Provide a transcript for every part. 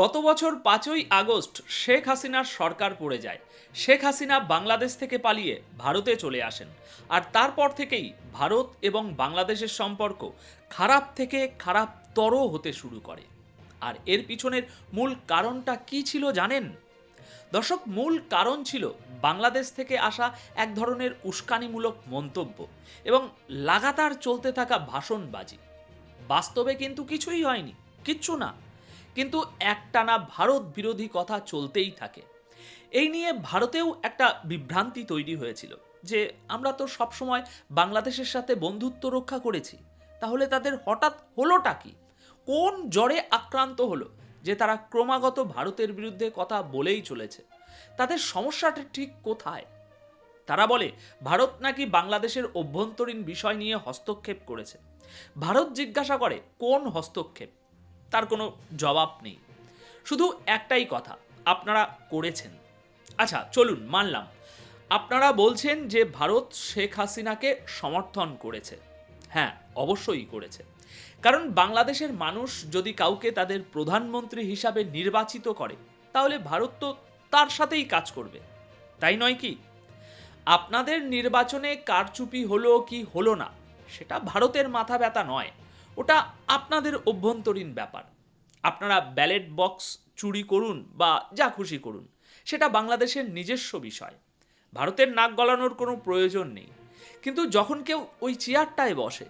গত বছর পাঁচই আগস্ট শেখ হাসিনার সরকার পড়ে যায়। শেখ হাসিনা বাংলাদেশ থেকে পালিয়ে ভারতে চলে আসেন। আর তারপর থেকেই ভারত এবং বাংলাদেশের সম্পর্ক খারাপ থেকে খারাপতর হতে শুরু করে। আর এর পিছনের মূল কারণটা কি ছিল জানেন? দর্শক, মূল কারণ ছিল বাংলাদেশ থেকে আসা এক ধরনের উস্কানিমূলক মন্তব্য এবং লাগাতার চলতে থাকা ভাষণবাজি। বাস্তবে কিন্তু কিছুই হয়নি, কিচ্ছু না। কিন্তু একটানা ভারত বিরোধী কথা চলতেই থাকে। এই নিয়ে ভারতেও একটা বিভ্রান্তি তৈরি হয়েছিল যে আমরা তো সবসময় বাংলাদেশের সাথে বন্ধুত্ব রক্ষা করেছি, তাহলে তাদের হঠাৎ হলোটা কি? কোন জ্বরে আক্রান্ত হলো যে তারা ক্রমাগত ভারতের বিরুদ্ধে কথা বলেই চলেছে? তাদের সমস্যাটা ঠিক কোথায়? তারা বলে, ভারত নাকি বাংলাদেশের অভ্যন্তরীণ বিষয় নিয়ে হস্তক্ষেপ করেছে। ভারত জিজ্ঞাসা করে, কোন হস্তক্ষেপ? তার কোনো জবাব নেই। শুধু একটাই কথা, আপনারা করেছেন। আচ্ছা চলুন, মানলাম। আপনারা বলছেন যে ভারত শেখ হাসিনাকে সমর্থন করেছে। হ্যাঁ অবশ্যই করেছে। কারণ বাংলাদেশের মানুষ যদি কাউকে তাদের প্রধানমন্ত্রী হিসাবে নির্বাচিত করে, তাহলে ভারত তো তার সাথেই কাজ করবে। তাই নয় কি? আপনাদের নির্বাচনে কারচুপি হলো কি হলো না, সেটা ভারতের মাথা ব্যথা নয়। ওটা আপনাদের অভ্যন্তরীণ ব্যাপার। আপনারা ব্যালেট বক্স চুরি করুন বা যা খুশি করুন, সেটা বাংলাদেশের নিজস্ব বিষয়। ভারতের নাক গলানোর কোনো প্রয়োজন নেই। কিন্তু যখন কেউ ওই চেয়ারটায় বসে,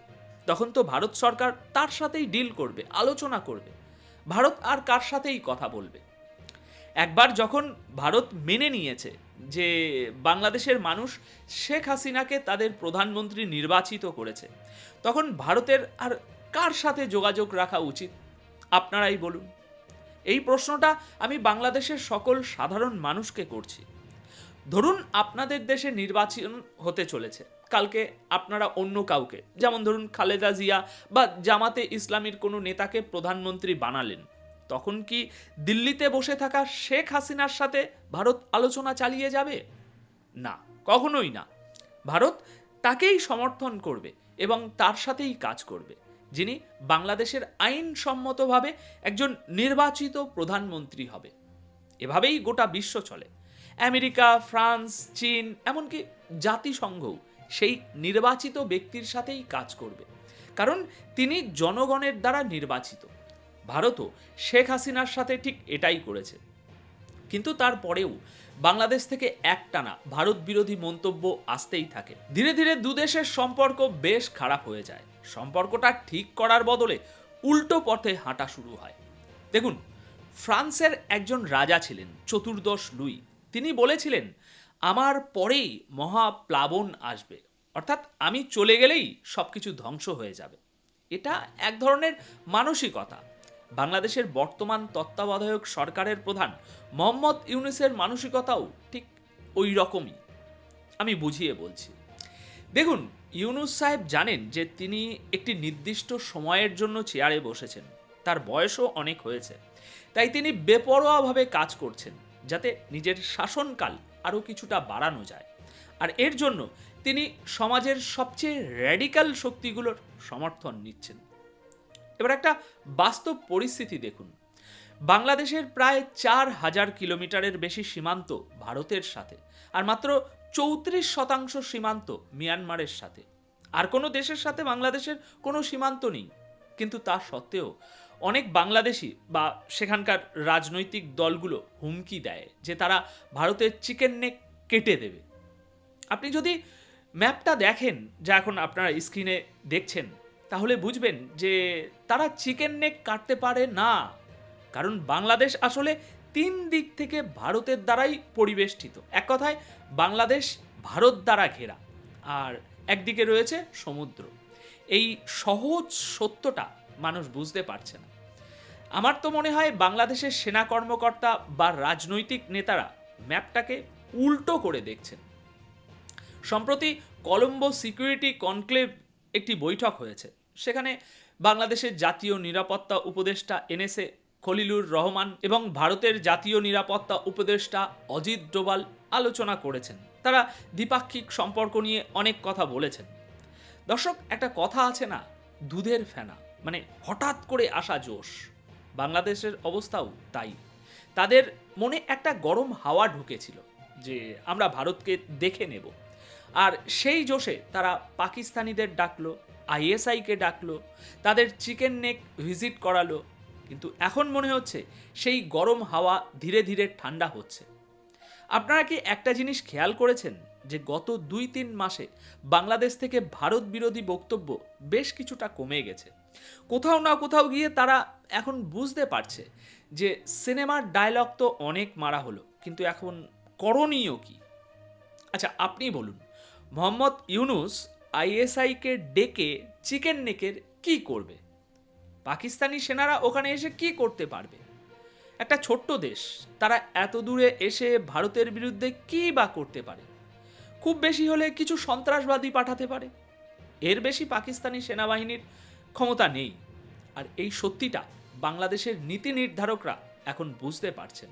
তখন তো ভারত সরকার তার সাথেই ডিল করবে, আলোচনা করবে। ভারত আর কার সাথেই কথা বলবে? একবার যখন ভারত মেনে নিয়েছে যে বাংলাদেশের মানুষ শেখ হাসিনাকে তাদের প্রধানমন্ত্রী নির্বাচিত করেছে, তখন ভারতের আর কার সাথে যোগাযোগ রাখা উচিত? আপনারাই বলুন। এই প্রশ্নটা আমি বাংলাদেশের সকল সাধারণ মানুষকে করছি। ধরুন আপনাদের দেশে নির্বাচন হতে চলেছে। কালকে আপনারা অন্য কাউকে, যেমন ধরুন খালেদা জিয়া বা জামাতে ইসলামীর কোনো নেতাকে প্রধানমন্ত্রী বানালেন, তখন কি দিল্লিতে বসে থাকা শেখ হাসিনার সাথে ভারত আলোচনা চালিয়ে যাবে? না, কখনোই না। ভারত তাকেই সমর্থন করবে এবং তার সাথেই কাজ করবে। যিনি বাংলাদেশের আইনসম্মতভাবে একজন নির্বাচিত প্রধানমন্ত্রী হবে। এভাবেই গোটা বিশ্ব চলে। আমেরিকা, ফ্রান্স, চীন, এমনকি জাতিসংঘও সেই নির্বাচিত ব্যক্তির সাথেই কাজ করবে। কারণ তিনি জনগণের দ্বারা নির্বাচিত। ভারতও শেখ হাসিনার সাথে ঠিক এটাই করেছে। কিন্তু তারপরেও বাংলাদেশ থেকে একটানা ভারত বিরোধী মন্তব্য আসতেই থাকে। ধীরে ধীরে দুদেশের সম্পর্ক বেশ খারাপ হয়ে যায়। সম্পর্কটা ঠিক করার বদলে উল্টো পথে হাঁটা শুরু হয়। দেখুন, ফ্রান্সের একজন রাজা ছিলেন, চতুর্দশ লুই। তিনি বলেছিলেন, আমার পরেই মহাপ্লাবন আসবে। অর্থাৎ আমি চলে গেলেই সব কিছু ধ্বংস হয়ে যাবে। এটা এক ধরনের মানসিকতা। বাংলাদেশের বর্তমান তত্ত্বাবধায়ক সরকারের প্রধান মোহাম্মদ ইউনুসের মানসিকতাও ঠিক ওই রকমই। আমি বুঝিয়ে বলছি। দেখুন ইউনুস সাহেব জানেন যে তিনি একটি নির্দিষ্ট সময়ের জন্য চেয়ারে বসেছেন। তার বয়সও অনেক হয়েছে। তাই তিনি বেপরোয়াভাবে কাজ করছেন, যাতে নিজের শাসনকাল আরও কিছুটা বাড়ানো যায়। আর এর জন্য তিনি সমাজের সবচেয়ে র্যাডিক্যাল শক্তিগুলোর সমর্থন নিচ্ছেন। এবার একটা বাস্তব পরিস্থিতি দেখুন। বাংলাদেশের প্রায় চার হাজার কিলোমিটারের বেশি সীমান্ত ভারতের সাথে। আর মাত্র চৌত্রিশ শতাংশ সীমান্ত মিয়ানমারের সাথে। আর কোনো দেশের সাথে বাংলাদেশের কোনো সীমান্ত নেই। কিন্তু তা সত্ত্বেও অনেক বাংলাদেশি বা সেখানকার রাজনৈতিক দলগুলো হুমকি দেয় যে তারা ভারতের চিকেন নেক কেটে দেবে। আপনি যদি ম্যাপটা দেখেন, যা এখন আপনারা স্ক্রিনে দেখছেন, তাহলে বুঝবেন যে তারা চিকেন নেক কাটতে পারে না। কারণ বাংলাদেশ আসলে তিন দিক থেকে ভারতের দ্বারাই পরিবেষ্টিত। এক কথায়, বাংলাদেশ ভারত দ্বারা ঘেরা, আর একদিকে রয়েছে সমুদ্র। এই সহজ সত্যটা মানুষ বুঝতে পারছে না। আমার তো মনে হয় বাংলাদেশের সেনা কর্মকর্তা বা রাজনৈতিক নেতারা ম্যাপটাকে উল্টো করে দেখছেন। সম্প্রতি কলম্বো সিকিউরিটি কনক্লেভ একটি বৈঠক হয়েছে। সেখানে বাংলাদেশের জাতীয় নিরাপত্তা উপদেষ্টা এনএসএ খলিলুর রহমান এবং ভারতের জাতীয় নিরাপত্তা উপদেষ্টা অজিত ডোভাল আলোচনা করেছেন। তারা দ্বিপাক্ষিক সম্পর্ক নিয়ে অনেক কথা বলেছেন। দর্শক, একটা কথা আছে না, দুধের ফেনা মানে হঠাৎ করে আসা জোশ। বাংলাদেশের অবস্থাও তাই। তাদের মনে একটা গরম হাওয়া ঢুকেছিল যে আমরা ভারতকে দেখে নেব। আর সেই জোশে তারা পাকিস্তানিদের ডাকলো, আইএসআইকে ডাকলো, তাদের চিকেন নেক ভিজিট করালো কিন্তু এখন মনে হচ্ছে সেই গরম হাওয়া ধীরে ধীরে ঠান্ডা হচ্ছে। আপনারা কি একটা জিনিস খেয়াল করেছেন যে গত দুই তিন মাসে বাংলাদেশ থেকে ভারত বিরোধী বক্তব্য বেশ কিছুটা কমে গেছে? কোথাও না কোথাও গিয়ে তারা এখন বুঝতে পারছে যে সিনেমার ডায়লগ তো অনেক মারা হলো, কিন্তু এখন করণীয় কি? আচ্ছা আপনি বলুন, মোহাম্মদ ইউনুস আইএসআইকে ডেকে চিকেন নেকের কি করবে? পাকিস্তানি সেনারা ওখানে এসে কি করতে পারবে? একটা ছোট্ট দেশ, তারা এত দূরে এসে ভারতের বিরুদ্ধে কী বা করতে পারে? খুব বেশি হলে কিছু সন্ত্রাসবাদী পাঠাতে পারে? এর বেশি পাকিস্তানি সেনাবাহিনীর ক্ষমতা নেই। আর এই সত্যিটা বাংলাদেশের নীতি নির্ধারকরা এখন বুঝতে পারছেন।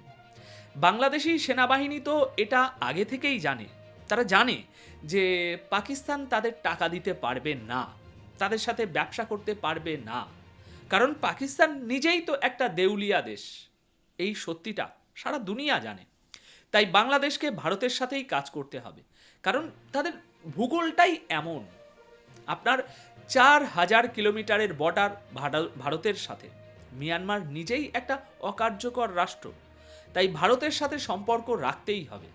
বাংলাদেশি সেনাবাহিনী তো এটা আগে থেকেই জানে। তারা জানে যে পাকিস্তান তাদের টাকা দিতে পারবে না, তাদের সাথে ব্যবসা করতে পারবে না। কারণ পাকিস্তান নিজেই তো একটা দেউলিয়া দেশ। এই সত্যিটা সারা দুনিয়া জানে। তাই বাংলাদেশকে ভারতের সাথেই কাজ করতে হবে। কারণ তাদের ভূগোলটাই এমন। আপনার চার হাজার কিলোমিটারের বর্ডার ভারতের সাথে। মিয়ানমার নিজেই একটা অকার্যকর রাষ্ট্র। তাই ভারতের সাথে সম্পর্ক রাখতেই হবে।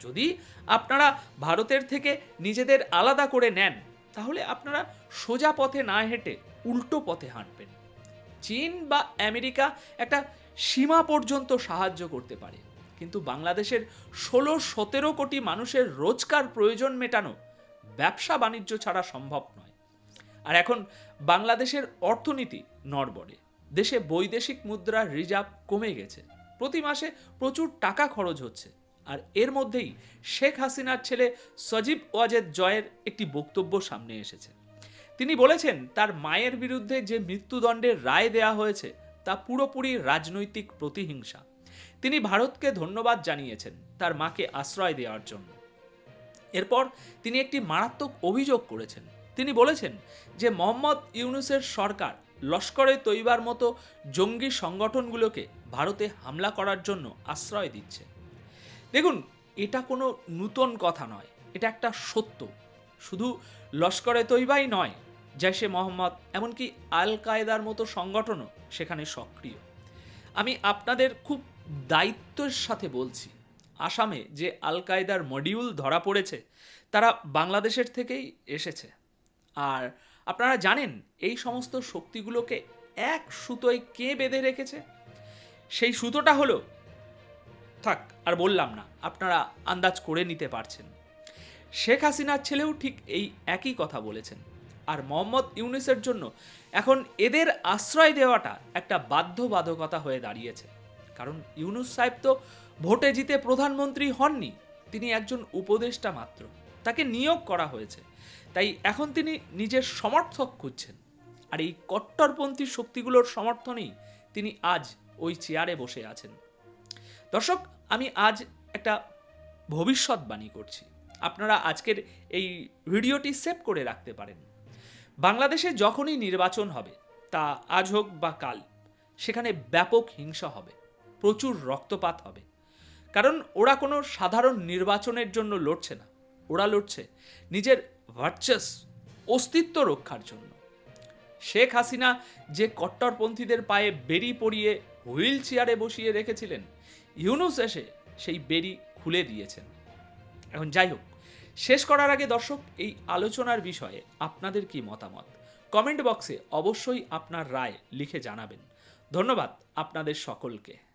যদি আপনারা ভারতের থেকে নিজেদের আলাদা করে নেন, তাহলে আপনারা সোজা পথে না হেঁটে উল্টো পথে হাঁটবেন। চীন বা আমেরিকা একটা সীমা পর্যন্ত সাহায্য করতে পারে। কিন্তু বাংলাদেশের ষোলো সতেরো কোটি মানুষের রোজকার প্রয়োজন মেটানো ব্যবসা বাণিজ্য ছাড়া সম্ভব নয়। আর এখন বাংলাদেশের অর্থনীতি নড়বড়ে। দেশে বৈদেশিক মুদ্রার রিজার্ভ কমে গেছে। প্রতি মাসে প্রচুর টাকা খরচ হচ্ছে। আর এর মধ্যেই শেখ হাসিনার ছেলে সজীব ওয়াজেদ জয়ের একটি বক্তব্য সামনে এসেছে। তিনি বলেছেন, তার মায়ের বিরুদ্ধে যে মৃত্যুদণ্ডের রায় দেয়া হয়েছে, তা পুরোপুরি রাজনৈতিক প্রতিহিংসা। তিনি ভারতকে ধন্যবাদ জানিয়েছেন, তার মাকে আশ্রয় দেওয়ার জন্য। এরপর তিনি একটি মারাত্মক অভিযোগ করেছেন। তিনি বলেছেন যে, মোহাম্মদ ইউনুসের সরকার লস্করে তৈবার মতো জঙ্গি সংগঠনগুলোকে ভারতে হামলা করার জন্য আশ্রয় দিচ্ছে। দেখুন, এটা কোনো নূতন কথা নয়, এটা একটা সত্য। শুধু লস্করে তৈবাই নয় জৈশে মোহাম্মদ, এমনকি আল কায়দার মতো সংগঠনও সেখানে সক্রিয়। আমি আপনাদের খুব দায়িত্বের সাথে বলছি, আসামে যে আল কায়দার মডিউল ধরা পড়েছে, তারা বাংলাদেশের থেকেই এসেছে। আর আপনারা জানেন, এই সমস্ত শক্তিগুলোকে এক সুতোয় কে বেঁধে রেখেছে? সেই সুতোটা হলো, থাক, আর বললাম না, আপনারা আন্দাজ করে নিতে পারছেন। শেখ হাসিনার ছেলেও ঠিক এই একই কথা বলেছেন। আর মোহাম্মদ ইউনিসের জন্য এখন এদের আশ্রয় দেওয়াটা একটা বাধ্যবাধকতা হয়ে দাঁড়িয়েছে। কারণ ইউনুস সাহেব তো ভোটে জিতে প্রধানমন্ত্রী হননি, তিনি একজন উপদেষ্টা মাত্র। তাকে নিয়োগ করা হয়েছে। তাই এখন তিনি নিজের সমর্থক খুঁজছেন। আর এই কট্টরপন্থী শক্তিগুলোর সমর্থনেই তিনি আজ ওই চেয়ারে বসে আছেন। দর্শক, আমি আজ একটা ভবিষ্যৎবাণী করছি। আপনারা আজকের এই ভিডিওটি সেভ করে রাখতে পারেন। বাংলাদেশে যখনই নির্বাচন হবে, তা আজ হোক বা কাল, সেখানে ব্যাপক হিংসা হবে, প্রচুর রক্তপাত হবে। কারণ ওরা কোনো সাধারণ নির্বাচনের জন্য লড়ছে না। ওরা লড়ছে নিজের ভার্চাস অস্তিত্ব রক্ষার জন্য। শেখ হাসিনা যে কট্টরপন্থীদের পায়ে বেরি পরিয়ে হুইল চেয়ারে বসিয়ে রেখেছিলেন, ইউনুস এসে সেই বেরি খুলে দিয়েছেন। এখন যাই হোক শেষ করার আগে দর্শক, এই আলোচনার বিষয়ে আপনাদের কি মতামত? কমেন্ট বক্সে অবশ্যই আপনার রায় লিখে জানাবেন। ধন্যবাদ আপনাদের সকলকে।